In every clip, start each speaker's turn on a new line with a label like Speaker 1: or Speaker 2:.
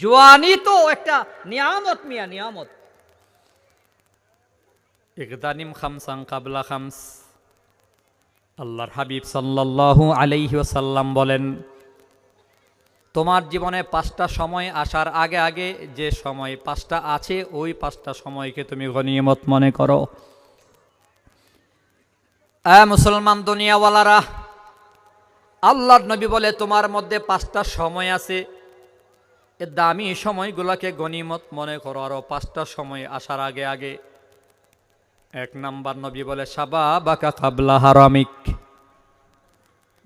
Speaker 1: জোয়ানি তো একটা নিয়ামত মিয়া, নিয়ামত। ইকদানিম খামসাং কাবলা খামস। আল্লাহর হাবিব সাল্লাল্লাহু আলাইহি ওয়াসাল্লাম বলেন, তোমার জীবনে পাঁচটা সময় আসার আগে আগে যে সময় পাঁচটা আছে, ওই পাঁচটা সময়কে তুমি গনিমত মনে করো। মুসলমান দুনিয়াওয়ালারা, আল্লাহর নবী বলে তোমার মধ্যে পাঁচটা সময় আছে এ দামি সময়গুলোকে গনিমত মনে করো আরও পাঁচটা সময় আসার আগে আগে। এক নাম্বার নবী বলে সাবা বাকা কাবলা হারামিক।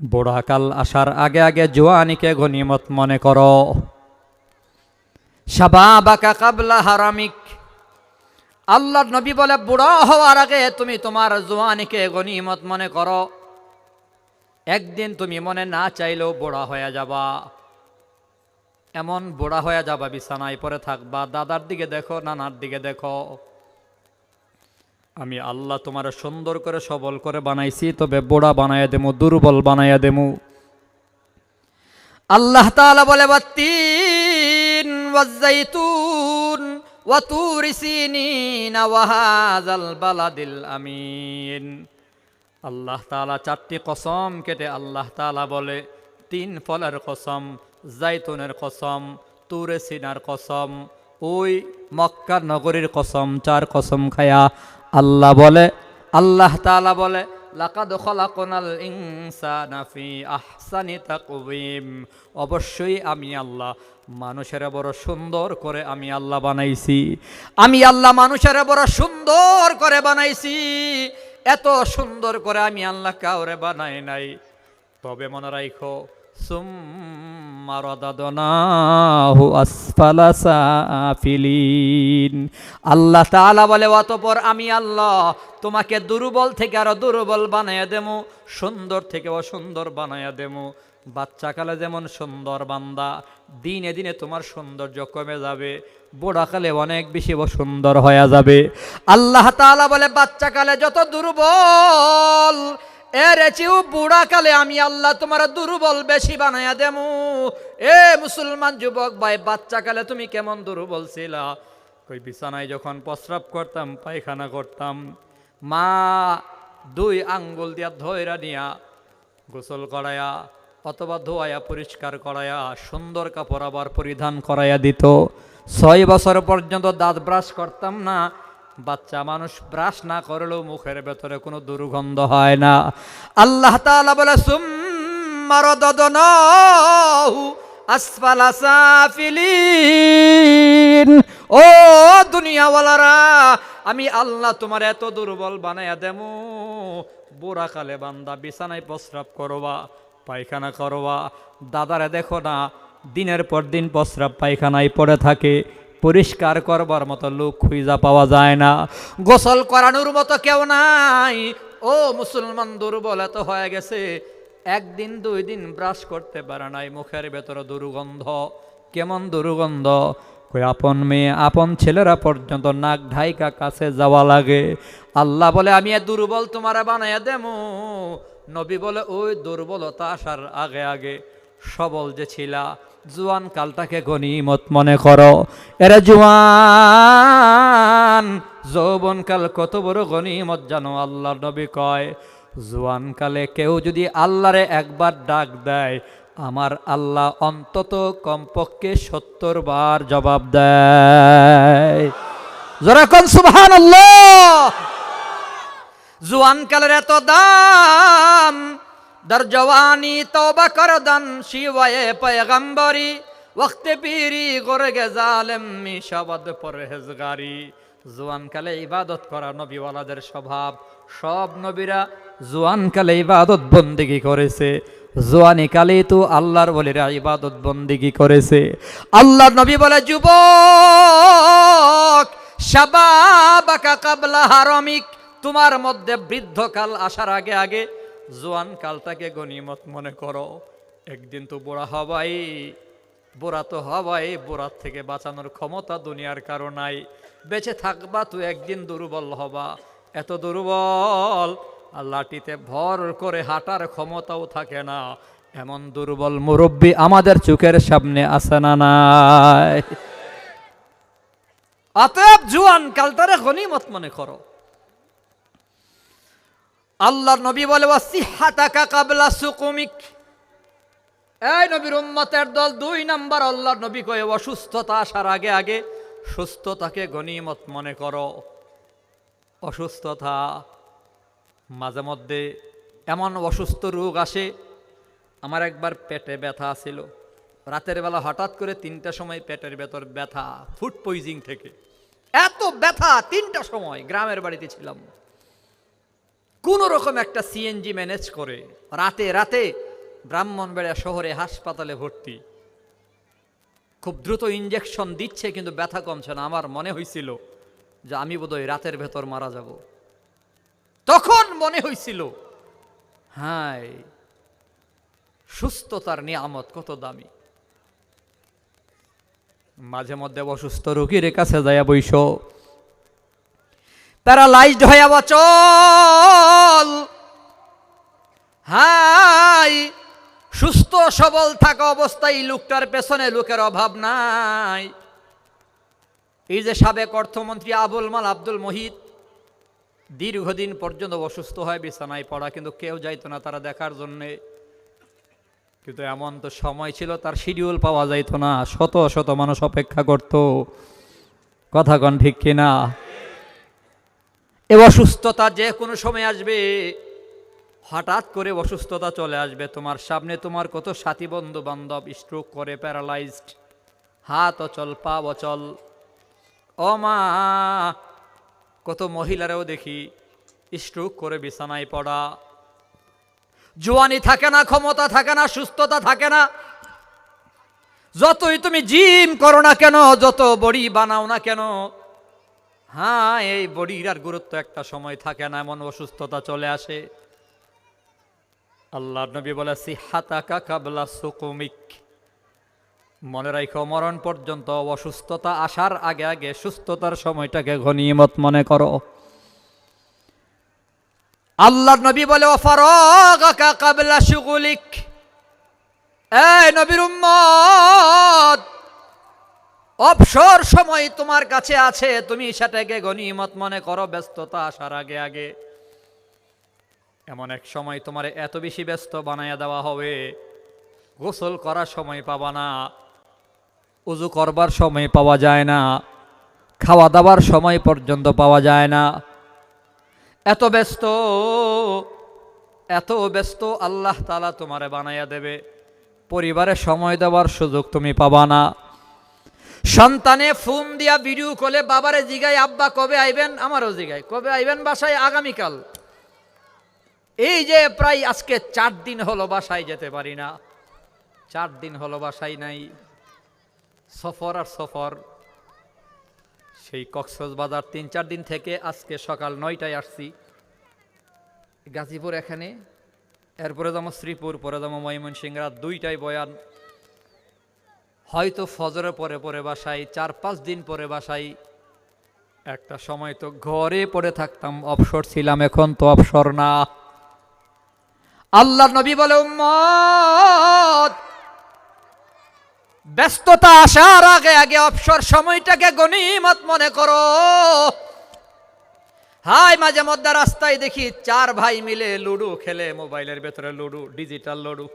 Speaker 1: বুড়াকাল আসার আগে আগে জোয়ানিকে গনিমত মনে করো। সাবা বাকা কাবলা হারামিক। আল্লাহর নবী বলে, বুড়া হওয়ার আগে তুমি তোমার জোয়ানিকে গনিমত মনে করো। একদিন তুমি মনে না চাইলেও বুড়া হয়ে যাবা। এমন বুড়া হয়ে যাবা, বিছানায় পরে থাকবা, দাদার দিকে দেখো, নানার দিকে দেখো। আমি আল্লাহ তোমার সুন্দর করে সবল করে বানাইছি, তবে বুড়া বানাইয়া দেমু, দুর্বল বানাইয়া দেমু। আল্লাহ তাআলা বলে আমিন। আল্লাহ তাআলা চারটি কসম কেটে আল্লাহ তাআলা বলে, তিন ফলের কসম জাইতুনের কসম, তুরে সিনার কসম, ওই মক্কার নগরীর কসম, চার কসম খায়া আল্লাহ বলে, আল্লাহ তাআলা বলে, লাকাদ খলাকনাল ইনসানা আহসানি তাকওয়িম। অবশ্যই আমি আল্লাহ, মানুষের বড় সুন্দর করে আমি আল্লাহ বানাইছি। আমি আল্লাহ মানুষের বড় সুন্দর করে বানাইছি। এত সুন্দর করে আমি আল্লাহ কাউরে বানাই নাই। তবে মনে রাখো আল্লাহ বলে, অতঃপর আমি আল্লাহ তোমাকে দুর্বল থেকে আরও দুর্বল বানাইয়া দেমু সুন্দর থেকে অসুন্দর বানাইয়া দেমু বাচ্চাকালে যেমন সুন্দর বান্দা, দিনে দিনে তোমার সৌন্দর্য কমে যাবে, বুড়াকালে অনেক বেশি সুন্দর হয়ে যাবে। আল্লাহ তাআলা বলে, বাচ্চাকালে যত দুর্বল এর চেয়েও বুড়াকালে আমি আল্লাহ তোমার দুর্বল বেশি বানাইয়া দেমু। এ মুসলমান যুবক ভাই বাচ্চাকালে তুমি কেমন দুর্বল ছিলা? কই, বিছানায় যখন প্রস্রাব করতাম, পায়খানা করতাম, মা দুই আঙ্গুল দিয়া ধৈরা নিয়া গোসল করায়া অথবা ধোয়ায়া পরিষ্কার করায়া, সুন্দর কাপড় আবার পরিধান করাইয়া দিত। ছয় বছর পর্যন্ত দাঁত ব্রাশ করতাম না বাচ্চা মানুষ ব্রাশ না করলেও মুখের ভেতরে কোনো দুর্গন্ধ হয় না। আল্লাহ তাআলা বলে সুম্মারদদনাহু আসফালা সাফিলিন। ও দুনিয়াওয়ালারা, আমি আল্লাহ তোমার এত দুর্বল বানাইয়া দেমু। বুড়া কালে বান্দা বিছানায় প্রস্রাব করবা, পায়খানা করবা। দাদারে দেখো না, দিনের পর দিন প্রস্রাব পায়খানায় পড়ে থাকে। পরিষ্কার করবার মতো লোক খুঁজা পাওয়া যায় না। গোসল করানোর মতো কেউ নাই। ও মুসলমান দুর্বল, এত হয়ে গেছে। একদিন, দুই দিন ব্রাশ করতে পারে নাই, মুখের ভেতরে দুর্গন্ধ। কেমন দুর্গন্ধ? আপন মেয়ে, আপন ছেলেরা পর্যন্ত নাক ঢাইকা কাছে যাওয়া লাগে। আল্লাহ বলে, আমি দুর্বল তোমারে বানাইয়া দেমু। নবী বলে, ওই দুর্বলতা আসার আগে আগে সবল যে ছিলা জুয়ান কালটাকে গনিমত মনে করো। এরা জুয়ান, যৌবন কাল কত বড় গনিমত জানো আল্লাহ নবী কয়। জুয়ান কালে কেউ যদি আল্লাহরে একবার ডাক দেয়, আমার আল্লাহ অন্তত কমপক্ষে সত্তর বার জবাব দেয়। যেরকম সুবহান জুয়ান কালের এত দাম দর জওয়ানি তওবা কর দান শিওয়ে পয়গম্বরি, ওয়াক্ত পীরি গরগে জালেম মি শবদ পরহেজগারি। জুয়ান কালে ইবাদত করা নবীওয়ালাদের স্বভাব। সব নবীরা জুয়ান কালে ইবাদত বন্দিগি করেছে। জোয়ানি কালে তো আল্লাহর বলিরা ইবাদত বন্দিগি করেছে। আল্লাহর নবী বলে, যুবক, শাবাবাকা কাবলা হারামিক। তোমার মধ্যে বৃদ্ধকাল আসার আগে আগে জোয়ান কালটাকে গনিমত মনে করো। একদিন তো বুড়া হবাই, বুড়া তো হবাই, বুড়ার থেকে বাঁচানোর ক্ষমতা দুনিয়ার কারণাই বেঁচে থাকবা তো একদিন দুর্বল হবা, এত দুর্বল। আর লাঠিতে ভর করে হাঁটার ক্ষমতাও থাকে না, এমন দুর্বল মুরব্বী আমাদের চোখের সামনে আছে না নাই। অতএব জুয়ান কালটারে গনিমত মনে করো। আল্লাহর নবী বলে কাবলা সুকুমিক। এই নবীর উম্মতের দল দুই নাম্বার আল্লাহর নবী কয়ে, অসুস্থতা আসার আগে আগে সুস্থতাকে গনিমত মনে করো। অসুস্থতা মাঝে মধ্যে এমন অসুস্থ রোগ আসে, আমার একবার পেটে ব্যথা ছিল রাতের বেলা হঠাৎ করে তিনটা সময় পেটের ভেতর ব্যথা ফুড পয়জিং থেকে। এত ব্যথা তিনটা সময় গ্রামের বাড়িতে ছিলাম। কোন রকম একটা সিএনজি ম্যানেজ করে রাতে রাতে ব্রাহ্মণবেড়া শহরে হাসপাতালে ভর্তি। খুব দ্রুত ইঞ্জেকশন দিচ্ছে কিন্তু ব্যথা কমছে না। আমার মনে হয়েছিল যে আমি বোধহয় রাতের ভেতর মারা যাব। তখন মনে হয়েছিল হাই সুস্থতার নিয়ামত কত দামি। মাঝে মধ্যে অসুস্থ রোগীর কাছে যায় বৈশ প্যারালাইজড হয়ে চল। হাই, সুস্থ, সবল থাকা অবস্থায় লোকটার পেছনে লোকের অভাব নাই। এই যে সাবেক অর্থমন্ত্রী আবুল মাল আব্দুল মহিত, দীর্ঘদিন পর্যন্ত অসুস্থ হয়, বিছানায় পড়া, কিন্তু কেউ যাইতো না তারা দেখার জন্যে। কিন্তু এমন তো সময় ছিল, তার শিডিউল পাওয়া যাইতো না। শত শত মানুষ অপেক্ষা করত। কথা কন ঠিক কিনা? এ অসুস্থতা যে কোনো সময় আসবে। হঠাৎ করে অসুস্থতা চলে আসবে। তোমার সামনে তোমার কত সাথী বন্ধু বান্ধব স্ট্রোক করে প্যারালাইজড হাত অচল, পা অচল। ও মা, কত মহিলারাও দেখি স্ট্রোক করে বিছানায় পড়া। জোয়ানি থাকে না, ক্ষমতা থাকে না, সুস্থতা থাকে না। যতই তুমি জিম করো না কেন, যত বড়ি বানাও না কেন হ্যাঁ এই বডির আর গুরুত্ব একটা সময় থাকে না, এমন অসুস্থতা চলে আসে। আল্লাহ নবী বলে, সিহাতাকা কাবলা সুকুমিক। মনে রাখো মরণ পর্যন্ত অসুস্থতা আসার আগে আগে সুস্থতার সময়টাকে ঘনিমত মনে করো। আল্লাহ নবী বলে কাবলা সুগুলিক এই নবীর অবসর সময় তোমার কাছে আছে, তুমি সেটাকে গনিমত মনে করো, ব্যস্ততা আসার আগে আগে। এমন এক সময় তোমার এত বেশি ব্যস্ত বানাইয়া দেওয়া হবে, গোসল করার সময় পাবা না, উজু করবার সময় পাওয়া যায় না, খাওয়া দাওয়ার সময় পর্যন্ত পাওয়া যায় না। এত ব্যস্ত এত ব্যস্ত আল্লাহ তালা তোমারে বানাইয়া দেবে, পরিবারে সময় দেওয়ার সুযোগ তুমি পাবা না। সন্তানে ফোন দিয়া ভিডিও কলে বাবারে জিগাই আব্বা, কবে আইবেন? আমারও জিগাই কবে আইবেন বাসায়? আগামীকাল। এই যে প্রায় আজকে চার দিন হলো বাসায় যেতে পারি না। চার দিন হলো বাসায় নাই। সফর আর সফর। সেই কক্সবাজার তিন চার দিন থেকে আজকে সকাল নয়টায় আসছি। গাজীপুর এখানে, এরপরে যাব শ্রীপুর, পরে যাব ময়মনসিংহ, রাত দুইটায় বয়ান। হয়তো ফজরে পরে পরে বাসাই চার পাঁচ দিন পরে বাসাই একটা সময় তো ঘরে পড়ে থাকতাম, অবসর ছিলাম, এখন তো অবসর না। আল্লাহ নবী বলে, উম্মত, ব্যস্ততা আসার আগে আগে অবসর সময়টাকে গনিমত মনে করো। হাই মাঝে মধ্যে রাস্তায় দেখি চার ভাই মিলে লুডু খেলে, মোবাইলের ভেতরে লুডু, ডিজিটাল লুডু।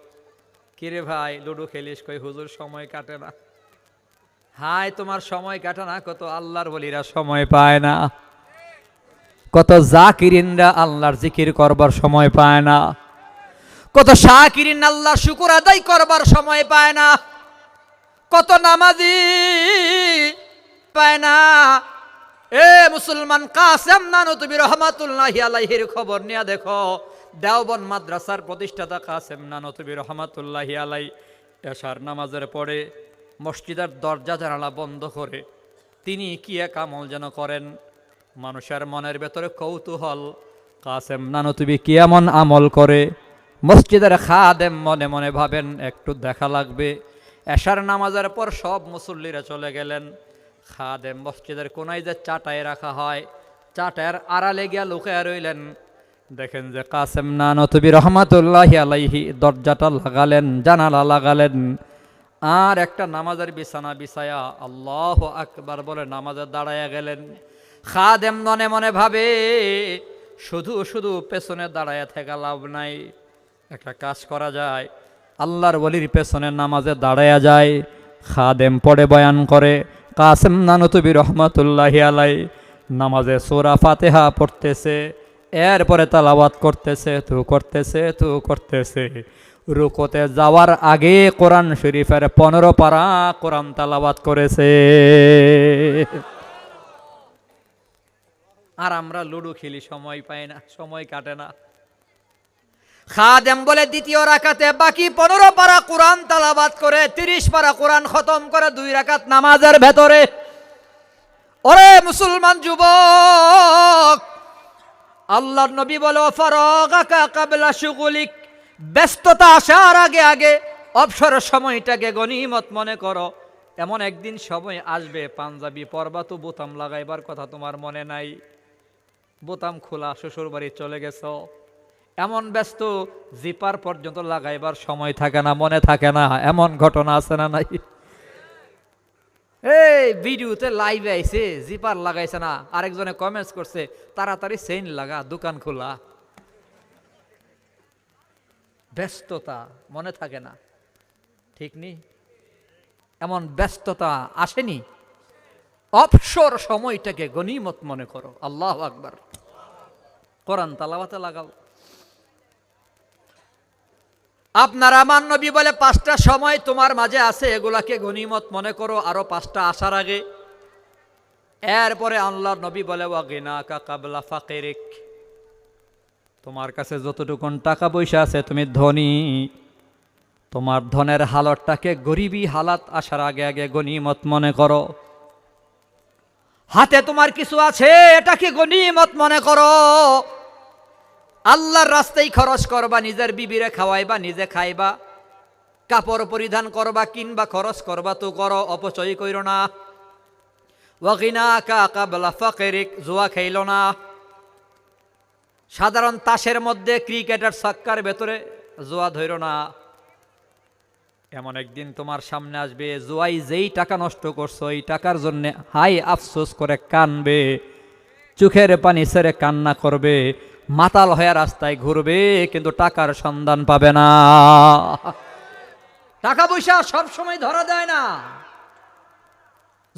Speaker 1: কিরে ভাই, লুডু খেলিস কই? হুজুর সময় কাটে না। হাই তোমার সময় কাটে না? কত আল্লাহর বলিরা সময় পায় না। কত জাকিরিনরা আল্লাহর জিকির করবার সময় পায় না। কত শাকিরিন আল্লাহ শুকুর আদায় করবার সময় পায় না। কত নামাজি পায় না। এ মুসলমান কাসেম নানতুবি রহমাতুল্লাহি আলাইহির খবর নিয়ে দেখো। দেওবন মাদ্রাসার প্রতিষ্ঠাতা কাসেম নানতুবি রহমাতুল্লাহি আলাই এশার নামাজের পরে মসজিদের দরজা জানালা বন্ধ করে তিনি কি এক আমল যেন করেন? মানুষের মনের ভেতরে কৌতূহল। কাসেম নানতুবি কি এমন আমল করে? মসজিদের খাদেম মনে মনে ভাবেন, একটু দেখা লাগবে। এশার নামাজের পর সব মুসল্লিরা চলে গেলেন। খাদেম মসজিদের কোনায় যে চাটায় রাখা হয়, চাটায়ের আড়ালে গিয়া লুকায় রইলেন। দেখেন যে কাসেম না নতবি রহমাতুল্লাহ আলাইহি, দরজাটা লাগালেন, জানালা লাগালেন। আর একটা নামাজের বিছানা বিছায়া আল্লাহ আকবার বলে নামাজে দাঁড়ায়া গেলেন। খাদেম মনে মনে ভাবে, শুধু শুধু পেছনে দাঁড়ায়া থাকা লাভ নাই। একটা কাজ করা যায়, আল্লাহর বলির পেছনে নামাজে দাঁড়ায়া যায়। খাদেম পড়ে বয়ান করে, কাসেম নানতবি রহমাতুল্লাহি আলাই নামাজে সোরা ফাতেহা পড়তেছে। এরপরে তালাবাত করতেছে, তু করতেছে তু করতেছে। রুকোতে যাওয়ার আগে কোরআন শরীফের পনেরো পারা কোরআন তালাবাত করেছে। আর আমরা লুডো খেলি, সময় পাই না, সময় কাটে না। খাদেম বলে দ্বিতীয় রাকাতে বাকি পনেরো পারা কোরআন তালাবাত করে, তিরিশ পারা কোরআন খতম করে দুই রাকাত নামাজের ভেতরে। ওরে মুসলমান যুবক আল্লাহর নবী বলো শুগুলিক, ব্যস্ততা আসার আগে আগে অবসর সময়টাকে গনিমত মনে করো। এমন একদিন সময় আসবে, পাঞ্জাবি পরবা তো বোতাম লাগাইবার কথা তোমার মনে নাই। বোতাম খোলা শ্বশুর বাড়ি চলে গেছ। এমন ব্যস্ত জিপার পর্যন্ত লাগাইবার সময় থাকে না, মনে থাকে না, এমন ঘটনা আছে না নাই? এই ভিডিওতে লাইভে আইছে জিপার লাগাইছে না। আরেকজনে কমেন্টস করছে, তাড়াতাড়ি চেইন লাগা, দোকান খোলা। ব্যস্ততা, মনে থাকে না। ঠিক নি? এমন ব্যস্ততা আসেনি? অবসর সময়টাকে গনিমত মনে করো। আল্লাহ আকবার। কোরআন তালাবাতে লাগাও। আপনার আমার নবী বলে পাঁচটা সময় তোমার মাঝে আছে, এগুলাকে গনিমত মনে করো, আরও পাঁচটা আসার আগে। এরপরে আল্লাহর নবী বলে ওয়াগিনা কাকাবলা ফাকেরিক। তোমার কাছে যতটুকুন টাকা পয়সা আছে, তুমি ধনী। তোমার ধনের হালতটাকে গরিবী হালাত আসার আগে আগে গনিমত মনে করো। হাতে তোমার কিছু আছে, এটাকে গনিমত মনে করো। আল্লাহর রাস্তায় খরচ করবা, নিজের বিবিরে খাওয়াইবা, নিজে খাইবা, কাপড় পরিধান করবা, কিনবা, খরচ করবা, তো করো, অপচয় কইর না। জুয়া খাইল না। সাধারণ তাসের মধ্যে ক্রিকেটার সাক্কার ভেতরে জুয়া ধইর না। এমন একদিন তোমার সামনে আসবে, জুয়াই যেই টাকা নষ্ট করছ, এই টাকার জন্য হাই আফসোস করে কানবে, চোখের পানি ছেড়ে কান্না করবে। মাতাল হয়ে রাস্তায় ঘুরবে, কিন্তু টাকার সন্ধান পাবে না। টাকা পয়সা সব সময় ধরা দেয় না।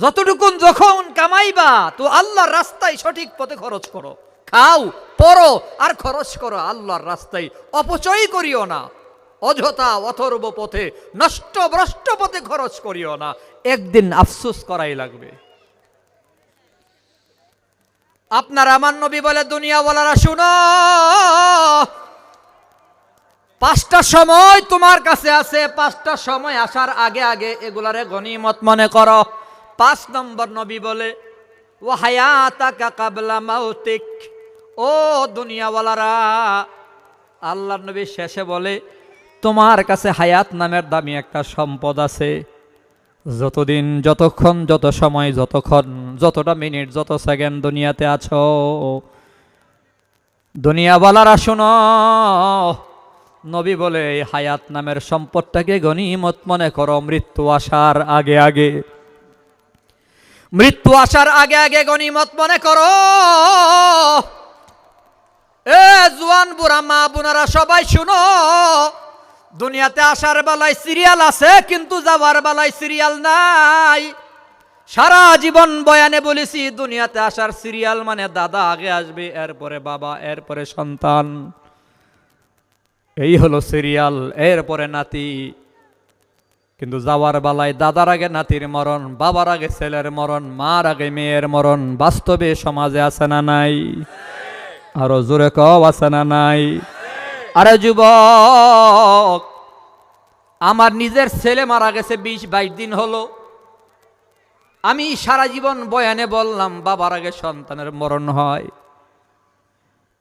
Speaker 1: যতটুকুন যখন কামাইবা, তো আল্লাহর রাস্তায় সঠিক পথে খরচ করো। খাও, পড়ো, আর খরচ করো আল্লাহর রাস্তায়। অপচয় করিও না। অযথা অথর্ব পথে, নষ্ট ভ্রষ্ট পথে খরচ করিও না। একদিন আফসোস করাই লাগবে। আপনার আমার নবী বলে দুনিয়া বলারা শুনো। পাঁচটা সময় তোমার কাছে আছে, পাঁচটা সময় আসার আগে আগে এগুলারে গনিমত মনে করো। পাঁচ নম্বর নবী বলে ও কাবলা মাউতিক। ও দুনিয়াওয়ালারা আল্লাহ নবী শেষে বলে, তোমার কাছে হায়াত নামের দামি একটা সম্পদ আছে। যতদিন, যতক্ষণ, যত সময়, যতক্ষণ, যতটা মিনিট, যত সেকেন্ড দুনিয়াতে আছো, দুনিয়াওয়ালারা শোনো, নবী বলে, এই হায়াত নামের সম্পদটাকে গনিমত মনে করো, মৃত্যু আসার আগে আগে। মৃত্যু আসার আগে আগে গনিমত মনে করো। এ জুয়ান বুড়া মা বোনারা সবাই শুনো দুনিয়াতে আসার বেলায় সিরিয়াল আছে, কিন্তু যাওয়ার বেলায় সিরিয়াল নাই। সারা জীবন বয়ানে বলেছি, দুনিয়াতে আসার সিরিয়াল মানে দাদা আগে আসবে, এরপরে বাবা, এরপরে সন্তান। এই হলো সিরিয়াল, এরপরে নাতি। কিন্তু যাওয়ার বেলায় দাদার আগে নাতির মরণ, বাবার আগে ছেলের মরণ, মার আগে মেয়ের মরণ, বাস্তবে সমাজে আছে না নাই? আরও জোরে কও, আছে না নাই? আরে যুবক, আমার নিজের ছেলে মারা গেছে বিশ বাইশ দিন হলো। আমি সারা জীবন বয়ানে বললাম, বাবার আগে সন্তানের মরণ হয়।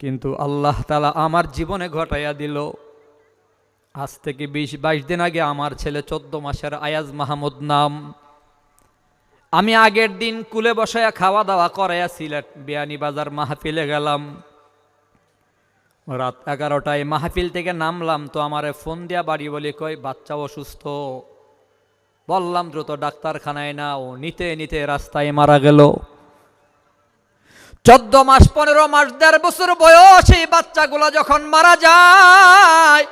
Speaker 1: কিন্তু আল্লাহ তালা আমার জীবনে ঘটাইয়া দিল। আজ থেকে বিশ বাইশ দিন আগে আমার ছেলে চোদ্দ মাসের আয়াজ মাহমুদ নাম। আমি আগের দিন কুলে বসায়া খাওয়া দাওয়া করাইয়া সিলেট বিয়ানি বাজার মাহফিলে গেলাম। রাত এগারোটায় মাহফিল থেকে নামলাম, তো আমারে ফোন দিয়া বাড়ি বলি কই বাচ্চা অসুস্থ। বললাম, দ্রুত ডাক্তারখানায় না ও নিতে নিতে রাস্তায় মারা গেল। চোদ্দ মাস, পনেরো মাস, দেড় বছর বয়স, এই বাচ্চাগুলো যখন মারা যায়,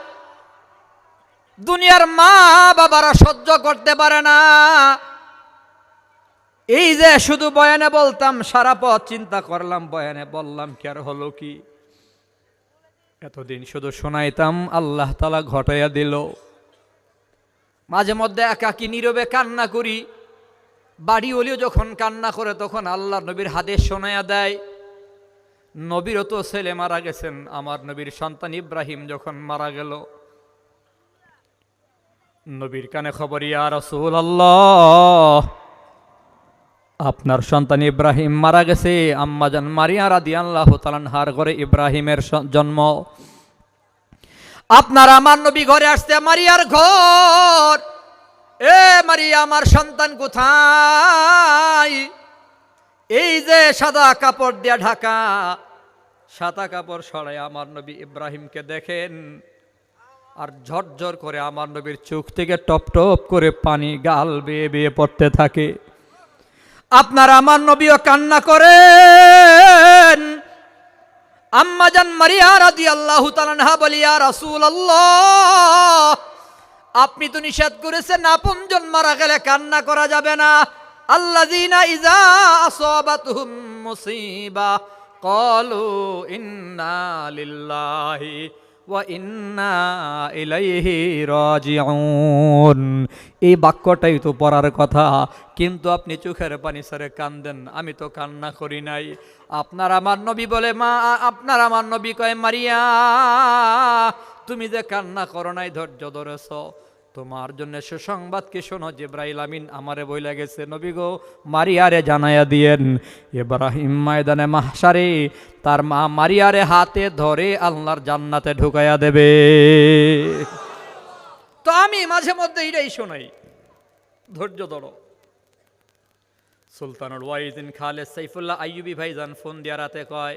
Speaker 1: দুনিয়ার মা বাবারা সহ্য করতে পারে না। এই যে শুধু বয়ানে বলতাম, সারা পথ চিন্তা করলাম, বয়ানে বললাম কি আর হলো কি? এতদিন শুধু শোনাইতাম, আল্লাহ তালা ঘটাইয়া দিল। মাঝে মধ্যে একাকি নীরবে কান্না করি। বাড়ি হলেও যখন কান্না করে, তখন আল্লাহ নবীর হাতে শোনাইয়া দেয়। নবীরও তো ছেলে মারা গেছেন, আমার নবীর সন্তান ইব্রাহিম যখন মারা গেল। নবীর কানে খবর, ইয়া রসুল আল্লাহ আপনার সন্তান ইব্রাহিম মারা গেছে। আম্মাজান মারিয়া রাদি আল্লাহ তালানহার ঘরে ইব্রাহিমের জন্ম। আপনার আমার নবী ঘরে আসতে মারিয়ার ঘর। এ মারিয়া, আমার সন্তান কোথায়? এই যে সাদা কাপড় দিয়া ঢাকা, সাদা কাপড় সরাই আমার নবী ইব্রাহিমকে দেখেন। আর ঝরঝর করে আমার নবীর চোখ থেকে টপ টপ করে পানি গাল বেয়ে বেয়ে পড়তে থাকে। আপনার আমার নবীও কান্না করেন। আম্মাজান মারিয়া রাদি আল্লাহ তালানহা বলিয়া রাসুল আল্লাহ আপনি তো নিষেধ করেছেন আপনজন মারা গেলে কান্না করা যাবে না। আল্লাযীনা ইযা আসাবাতুহুম মুসিবা, ক্বালু ইন্না লিল্লাহি ওয়া ইন্না ইলাইহি রাজিউন। এই বাক্যটাই তো পড়ার কথা। কিন্তু আপনি চোখের পানি সরে কান্দেন, আমি তো কান্না করি নাই। আপনার আমার নবী বলে, মা, আপনার আমার নবী কয়, মারিয়া, তুমি যে কান্না করো নাই, ধৈর্য ধরেছ। তোমার জন্য সুসংবাদ কি শোনো, জিব্রাইল আমিন আমারে বইলা গেছে, নবী গো, মারিয়ারে জানাইয়া দিয়েন, ইব্রাহিম ময়দানে মাহসারে তার মা মারিয়ারে হাতে ধরে আল্লাহর জান্নাতে ঢুকাইয়া দেবে। তো আমি মাঝে মধ্যে এটাই শোনাই। ধৈর্য ধরো। সুলতানুল ওয়াইদিন খালেদ সাইফুল্লাহ আইয়ুবি ভাইজান ফোন দিয়া রাতে কয়,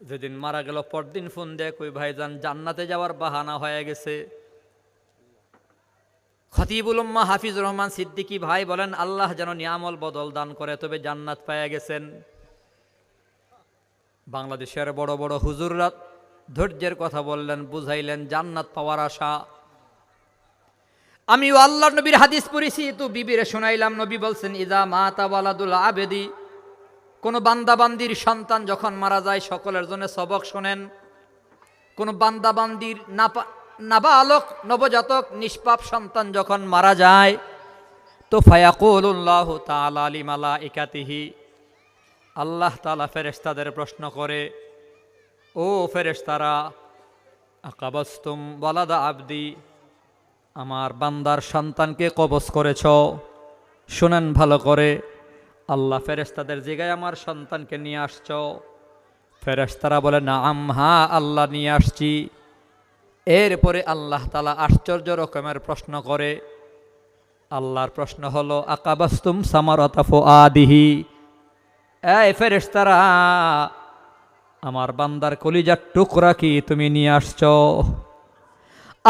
Speaker 1: যেদিন মারা গেল পরদিন ফোন দেয় কই ভাইজান, জান্নাতে যাওয়ার বাহানা হয়ে গেছে। খতিবুল উম্মা হাফিজুর রহমান সিদ্দিকী ভাই বলেন, আল্লাহ যেন নিয়ামল বদল দান করে, তবে জান্নাত পাইয়া গেছেন। বাংলাদেশের বড় বড় হুজুররা ধৈর্যের কথা বললেন, বুঝাইলেন, জান্নাত পাওয়ার আশা আমি আল্লাহ নবীর হাদিস পড়েছি, তো বিবিরে শোনাইলাম, নবী বলছেন, ইদা মাতা ওয়ালাদুল আবেদি। কোনো বান্দাবান্দির সন্তান যখন মারা যায়, সকলের জন্য সবক শোনেন। কোনো বান্দাবান্দির নাপা, নাবালক, নবজাতক, নিষ্পাপ সন্তান যখন মারা যায়, তো ফায়াকুল্লাহ তালা আলী মালা ইকাতিহি আল্লাহ তালা ফেরেস্তাদের প্রশ্ন করে, ও ফেরেস্তারা আকাবাস্তুম বলাদা আবদি? আমার বান্দার সন্তানকে কবজ করেছ। শুনেন ভালো করে, আল্লাহ ফেরেশতাদের জায়গায় আমার সন্তানকে নিয়ে আসছ। ফেরেশতারা বলে না হা, আল্লাহ নিয়ে আসছি। এরপরে আল্লাহ তালা আশ্চর্য রকমের প্রশ্ন করে। আল্লাহর প্রশ্ন হলো, আকাবাস্তুম সামারতাফু আদিহি এই ফেরেশতারা, আমার বান্দার কলিজার টুকরা কি তুমি নিয়ে আসছো?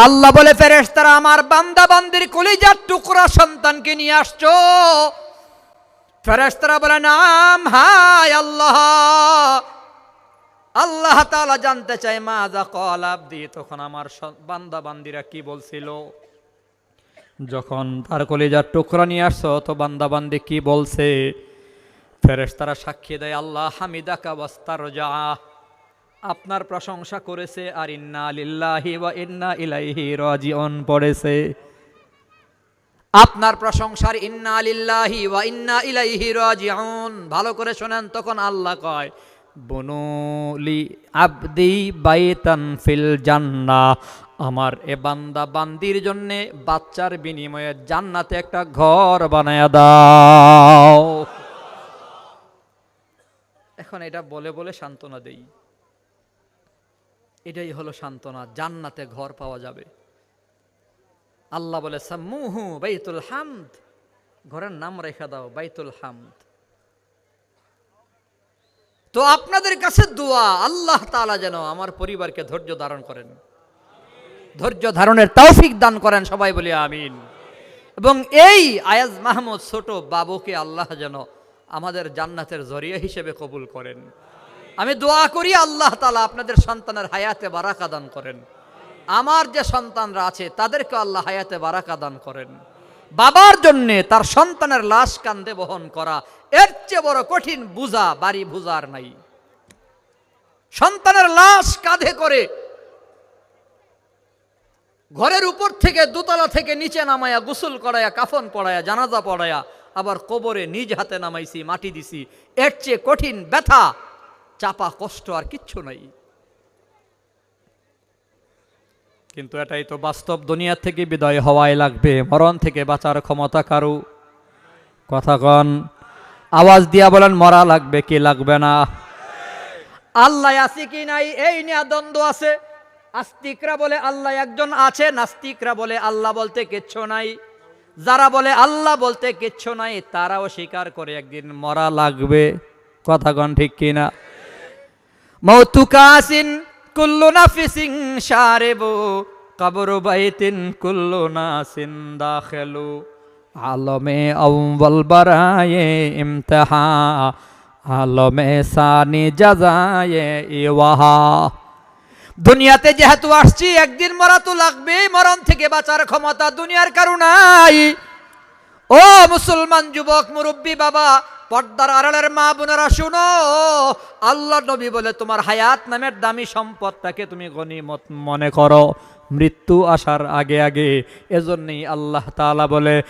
Speaker 1: আল্লাহ বলে ফেরেস তারা আমার বান্দা বান্দির কলিজার টুকরা সন্তানকে নিয়ে আসছো। ফেরেশতারা বলে, নাম হাই আল্লাহ। আল্লাহ তালা জানতে চায় মা যা কল আবদি। তখন আমার বান্দা বান্দিরা কি বলছিল? যখন তার কলিজার টুকরা নিয়ে আসছো, তো বান্দা বান্দি কি বলছে? ফেরেশতারা সাক্ষী দেয়, আল্লাহ হামিদা ওয়াস্তার যা আপনার প্রশংসা করেছে, আর ইন্না লিল্লাহি ওয়া ইন্না ইলাইহি রাজিউন পড়েছে। আপনার প্রশংসার ইন্না লিল্লাহি ওয়া ইন্না ইলাইহি রাজিউন, ভালো করে শোনেন, তখন আল্লাহ কয় বনুলি আবদি বাইতান ফিল জান্নাহ আমার এ বান্দা বান্দির জন্য বাচ্চার বিনিময়ে জান্নাতে একটা ঘর বানায়া দাও। এখন এটা বলে বলে সান্ত্বনা দেই। এটাই হলো সান্ত্বনা, জান্নাতে ঘর পাওয়া যাবে। আল্লাহ বলে, সাম্মুহু বাইতুল হামদ। ঘরের নাম রেখে দাও, বাইতুল হামদ। তো আপনাদের কাছে দোয়া, আল্লাহ তালা যেন আমার পরিবারকে ধৈর্য ধারণ করেন। ধৈর্য ধারণের তৌফিক দান করেন, সবাই বলি আমিন। এবং এই আয়াজ মাহমুদ ছোট বাবুকে আল্লাহ যেন আমাদের জান্নাতের জরিয়া হিসেবে কবুল করেন। আমি দোয়া করি আল্লাহ তালা আপনাদের সন্তানের হায়াতে বারাকা দান করেন। আমার যে সন্তানরা আছে তাদেরকে আল্লাহ হায়াতে বারাকা দান করেন। বাবার জন্যে তার সন্তানের লাশ কান্দে বহন করা, এর চেয়ে বড় কঠিন বুঝা, বাড়ি বুঝার নাই। সন্তানের লাশ কাঁধে করে ঘরের উপর থেকে দোতলা থেকে নিচে নামায়া, গোসল করায়া, কাফন পড়ায়া, জানাজা পড়ায়া, আবার কবরে নিজ হাতে নামাইছি, মাটি দিছি। এর চেয়ে কঠিন ব্যথা চাপা কষ্ট আর কিচ্ছু নাই। কিন্তু এটাই তো বাস্তব দুনিয়া থেকে বিদায় হওয়াই লাগবে মরণ থেকে বাঁচার ক্ষমতা কারু। কথা কন আওয়াজ দিয়া বলেন মরা লাগবে কি লাগবে না? আল্লাহ আছে কি নাই? এই নিয়ে দ্বন্দ্ব আছে। আস্তিকরা বলে আল্লাহ একজন আছে নাস্তিকরা বলে আল্লাহ বলতে কিচ্ছু নাই। যারা বলে আল্লাহ বলতে কিচ্ছু নাই তারাও স্বীকার করে একদিন মরা লাগবে। কথা কন ঠিক কিনা? মৌতুকাসিন কুল্লু নাফিসিং সারেবু কবর বাইতিন কুল্লু নাসিন দাখেলু। আলমে অম্বল বরায়ে ইমতহা, আলমে সানি জাজায়ে ইওয়াহা। দুনিয়াতে যেহেতু আসছি, একদিন মরা তো লাগবে মরণ থেকে বাঁচার ক্ষমতা দুনিয়ার কারণাই ও মুসলমান যুবক, মুরব্বী বাবা, পর্দার আড়ালের মা বোনেরা, শুনো, আল্লাহ নবী বলে তোমার হায়াত নামের দামি সম্পদটাকে তুমি গনিমত মনে করো। মৃত্যু আসার আগে আগে এজন্যই আল্লাহ তালা বলে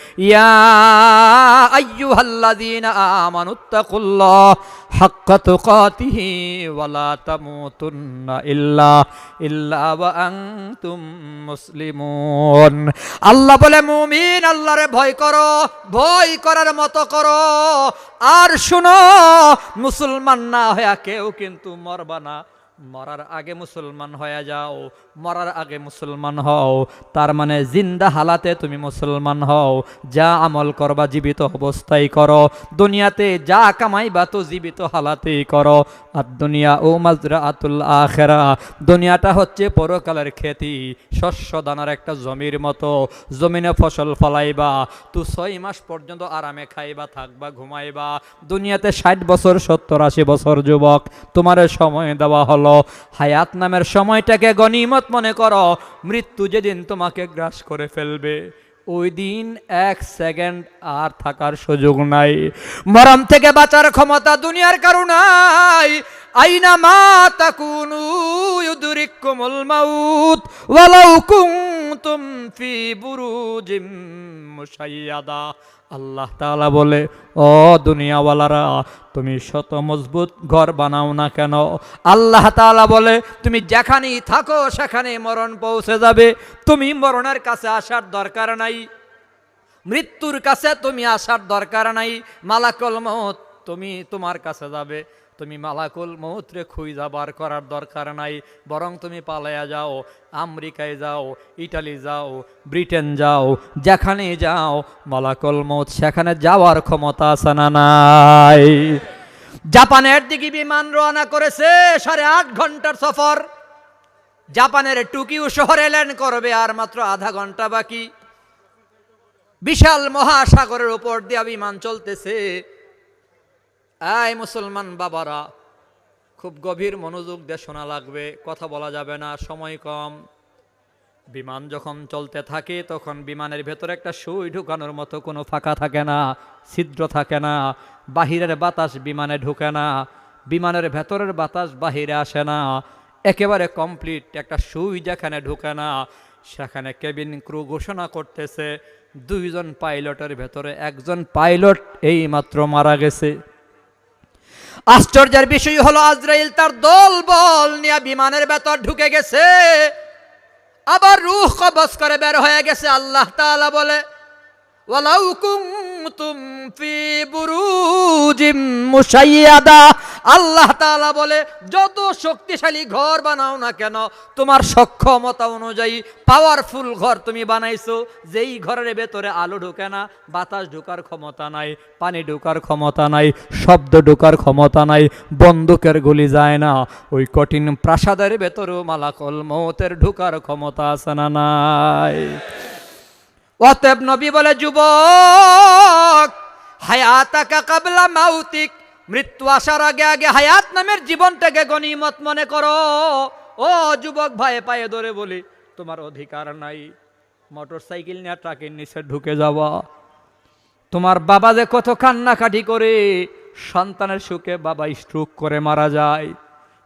Speaker 1: আল্লাহ বলে, মুমিন আল্লাহরে ভয় করো, ভয় করার মতো করো। আর শুনো, মুসলমান না হয়ে কেউ কিন্তু মরবা না। মরার আগে মুসলমান হয়ে যাও, মরার আগে মুসলমান হও। তার মানে জিন্দা হালাতে তুমি মুসলমান হও। যা আমল করবা জীবিত অবস্থায় করো। দুনিয়াতে যা কামাইবা তো জীবিত হালাতেই করো। আর দুনিয়া ও মাজরা আতুল আখেরা, দুনিয়াটা হচ্ছে পরকালের খেতি। শস্য দানার একটা জমির মতো। জমিনে ফসল ফলাইবা, তু ছয় মাস পর্যন্ত আরামে খাইবা, থাকবা, ঘুমাইবা। দুনিয়াতে ষাট বছর, সত্তর আশি বছর যুবক, তোমার সময় দেওয়া হলো। হায়াত নামের সময়টাকে গনিমত মনে করো, মৃত্যু যেদিন তোমাকে গ্রাস করে ফেলবে, ওই দিন এক সেকেন্ড আর থাকার সুযোগ নাই। মরম থেকে বাঁচার ক্ষমতা দুনিয়ার কারণাই আইনা মা তাকুনু ইউদরিকুমুল মাউত, ওয়ালাউ ফি বুরুজিম মুশাইয়াদা। আল্লাহ তালা বলে, ও দুনিয়াওয়ালারা, তুমি শত মজবুত ঘর বানাও না কেন? আল্লাহ তালা বলে, তুমি যেখানেই থাকো সেখানে মরণ পৌঁছে যাবে। তুমি মরণের কাছে আসার দরকার নাই। মৃত্যুর কাছে তুমি আসার দরকার নাই। মালাকল মত তুমি তোমার কাছে যাবে। তুমি মালাকুল মৌত্রে খুঁজা বার করার দরকার নাই, বরং তুমি পালায়া যাও, আমেরিকায় যাও, ইটালি যাও, ব্রিটেন যাও, যেখানে যাও, মালাকুল মৌত সেখানে যাওয়ার ক্ষমতা আছে না নাই। জাপানের দিকে বিমান রওনা করেছে সাড়ে আট ঘণ্টার সফর। জাপানের টুকিও শহরে ল্যান্ড করবে আর মাত্র আধা ঘণ্টা বাকি। বিশাল মহাসাগরের উপর দিয়া বিমান চলতেছে। এই মুসলমান বাবারা, খুব গভীর মনোযোগ দিয়ে শোনা লাগবে, কথা বলা যাবে না, সময় কম। বিমান যখন চলতে থাকে, তখন বিমানের ভেতরে একটা সুই ঢুকানোর মতো কোনো ফাঁকা থাকে না, ছিদ্র থাকে না, বাহিরের বাতাস বিমানে ঢুকে না, বিমানের ভেতরের বাতাস বাহিরে আসে না, একেবারে কমপ্লিট একটা সুই যেখানে ঢুকে না, সেখানে কেবিন ক্রু ঘোষণা করতেছে, দুইজন পাইলটের ভেতরে একজন পাইলট এই মাত্র মারা গেছে। আশ্চর্যের বিষয় হলো আজরাইল তার দল বল নিয়ে বিমানের ভেতর ঢুকে গেছে। আবার রুহ কবজ করে বের হয়ে গেছে, আল্লাহ তাআলা বলে, ওয়ালাউ কুনতুম ফি বুরুজিম মুশাইয়াদা। আল্লাহ তাআলা বলে, যত শক্তিশালী ঘর বানাও না কেন, তোমার সক্ষমতা অনুযায়ী পাওয়ারফুল ঘর তুমি বানাইছো। যেই ঘরের ভেতরে আলো ঢোকে না, বাতাস ঢোকার ক্ষমতা নাই, পানি ঢোকার ক্ষমতা নাই, শব্দ ঢোকার ক্ষমতা নাই, বন্দুকের গুলি যায় না। ওই কঠিন প্রাসাদের ভেতরেও মালাকল মৌতের ঢোকার ক্ষমতা আছে না নাই? অতএব নবী বলে, যুবক, হায়াতাকা কাবলা মাউতিক মৃত্যু আসার আগে আগে হায়াত নামের জীবনটাকে গনিমত মনে করো। ও যুবক ভাই পায়ে ধরে বলি, তোমার অধিকার নাই। মোটর সাইকেল নিয়ে ট্রাকের নিচে ঢুকে যাওয়া তোমার বাবা যে কত কান্নাকাটি করে, সন্তানের সুখে বাবা স্ট্রোক করে মারা যায়।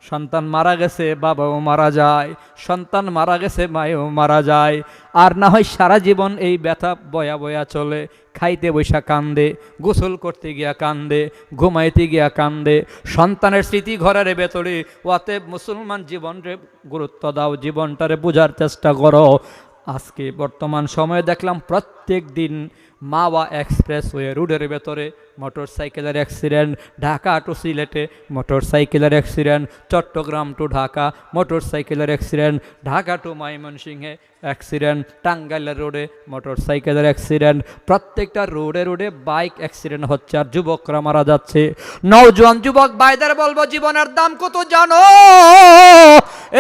Speaker 1: সন্তান মারা গেছে, বাবাও মারা যায়। সন্তান মারা গেছে, মায়েও মারা যায়। আর না হয় সারা জীবন এই ব্যথা বয়া বয়া চলে। খাইতে বৈশা কান্দে, গোসল করতে গিয়া কান্দে, ঘুমাইতে গিয়া কান্দে। সন্তানের স্মৃতি ঘরের ভেতরে, অতএব মুসলমান জীবনরে গুরুত্ব দাও, জীবনটারে বোঝার চেষ্টা করো। আজকে বর্তমান সময়ে দেখলাম প্রত্যেক দিন মাওয়া এক্সপ্রেসওয়ে রোডের ভেতরে মোটর সাইকেলের অ্যাক্সিডেন্ট, ঢাকা টু সিলেটে মোটর সাইকেলের accident, Chittagong to Dhaka motor সাইকেলের অ্যাক্সিডেন্ট, ঢাকা টু ময়মনসিংহে অ্যাক্সিডেন্ট, টাঙ্গাইলের রোডে মোটর সাইকেলের অ্যাক্সিডেন্ট, প্রত্যেকটা রোডে রোডে বাইক অ্যাক্সিডেন্ট হচ্ছে আর যুবকরা মারা যাচ্ছে। নওজোয়ান যুবক ভাইদের বলব, জীবনের দাম কত জানো?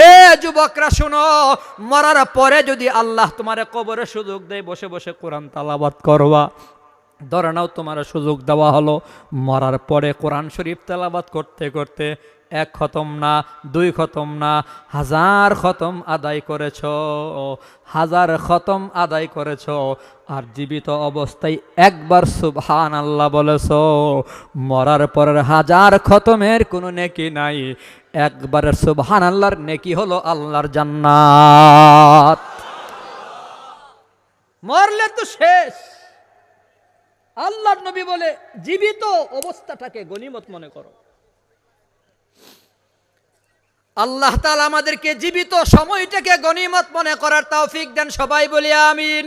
Speaker 1: এ যুবকরা শোনো, মরার পরে যদি আল্লাহ তোমারে কবরে সুযোগ দেয়, বসে বসে কোরআন তালাবাদ করবা। ধরে নাও, তোমার সুযোগ দেওয়া হলো। মরার পরে কোরআন শরীফ তেলাবাদ করতে করতে এক খতম না, দুই খতম না, হাজার খতম আদায় করেছ, হাজার খতম আদায় করেছ, আর জীবিত অবস্থায় একবার সুবহান আল্লাহ বলেছ, মরার পরের হাজার খতমের কোনো নেকি নাই। একবারের সুবহান আল্লাহর নেকি হলো আল্লাহর জান্নাত। মরলে তো শেষ। আল্লাহর নবী বলে, জীবিত অবস্থাটাকে গনিমত মনে করো। আল্লাহ তালা আমাদেরকে জীবিত সময়টাকে গনিমত মনে করার তৌফিক দেন, সবাই বলি আমিন।